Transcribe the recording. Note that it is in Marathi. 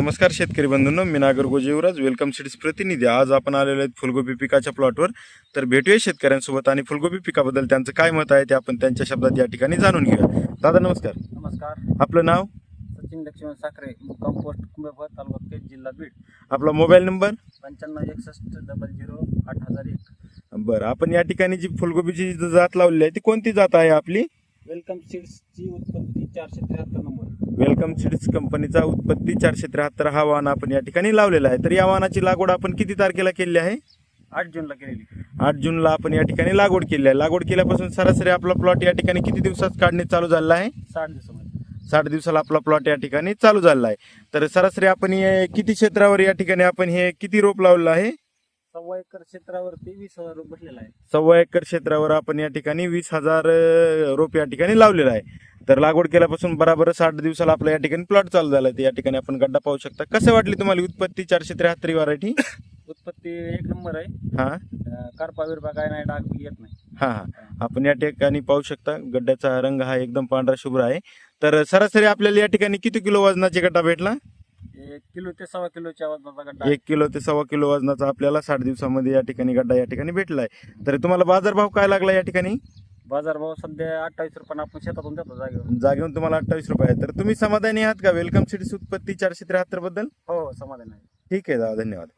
नमस्कार शेतकरी बंधूंनो मी नागर गोजेवराज वेलकम सिटीज प्रतिनिधी. आज आपण आलेलो आहेत फुलगोबी पिकाच्या प्लॉटवर तर भेटूया शेतकऱ्यांसोबत आणि फुलगोबी पिकाबद्दल त्यांचं काय मत आहे ते आपण त्यांच्या शब्दात या ठिकाणी जाणून घेऊया. दादा नमस्कार. नमस्कार. आपलं नाव? सचिन लक्ष्मण साखरे मुक्काम पोस्ट कुंभेफळ तालुका पेठ जिल्हा बीड. आपला मोबाईल नंबर? पंच्याण्णव एकसष्ट डबल झिरो आठ हजार एक. बरं आपण या ठिकाणी जी फुलगोबीची जात लावलेली आहे ती कोणती जात आहे आपली? वेलकम सीड्सची उत्पत्ती चारशे त्र्याहत्तर नंबर. वेलकम सीड्स कंपनीचा उत्पत्ती चारशे त्र्याहत्तर हा वाहन आपण या ठिकाणी लावलेला आहे. तर या वाहनाची लागवड आपण किती तारखेला केली आहे? आठ जूनला केलेली. आठ जूनला आपण या ठिकाणी लागवड केली आहे. लागवड केल्यापासून सरासरी आपला प्लॉट या ठिकाणी किती दिवसात काढणे चालू झाला आहे? साठ दिवसामध्ये. साठ दिवसाला आपला प्लॉट या ठिकाणी चालू झाला आहे. तर सरासरी आपण हे किती क्षेत्रावर या ठिकाणी आपण हे किती रोप लावलं आहे? सव्वा एकर क्षेत्रावरती वीस हजार रुपये बसलेला आहे. सव्वा एकर क्षेत्रावर आपण या ठिकाणी वीस हजार अं, रोप या ठिकाणी लावलेलं आहे. तर लागवड केल्यापासून बराबर साठ दिवसाला आपला या ठिकाणी प्लॉट चालू झाला आहे. या ठिकाणी आपण गड्डा पाहू शकता. कसं वाटली तुम्हाला उत्पत्ती चारशे त्र्याहत्तर व्हरायटी उत्पत्ती एक नंबर आहे. हा. अं, करपा बिरपा काय नाही डाग येत नाही. हा हा. आपण या ठिकाणी पाहू शकता गड्ड्याचा रंग हा एकदम पांढरा शुभ्र आहे. तर सरासरी आपल्याला या ठिकाणी किती किलो वजनाची गड्डा भेटला? एक किलो ते सव्वा किलोच्या वजनाचा गड्डा एक किलो ते सव्वा किलो वजनाचा आपल्याला साठ दिवसामध्ये या ठिकाणी गड्डा या ठिकाणी भेटला आहे तर तुम्हाला बाजारभाव काय लागला या ठिकाणी? बाजार भाव सध्या अठ्ठावीस रुपये आपण शेतातून देतो जागेवर. जागेहून तुम्हाला अठ्ठावीस रुपये आहे तर तुम्ही समाधानी आहात का? वेलकम सिटीज उत्पत्ती चारशे त्र्याहत्तरबद्दल? हो हो समाधान आहे. ठीक आहे दादा धन्यवाद.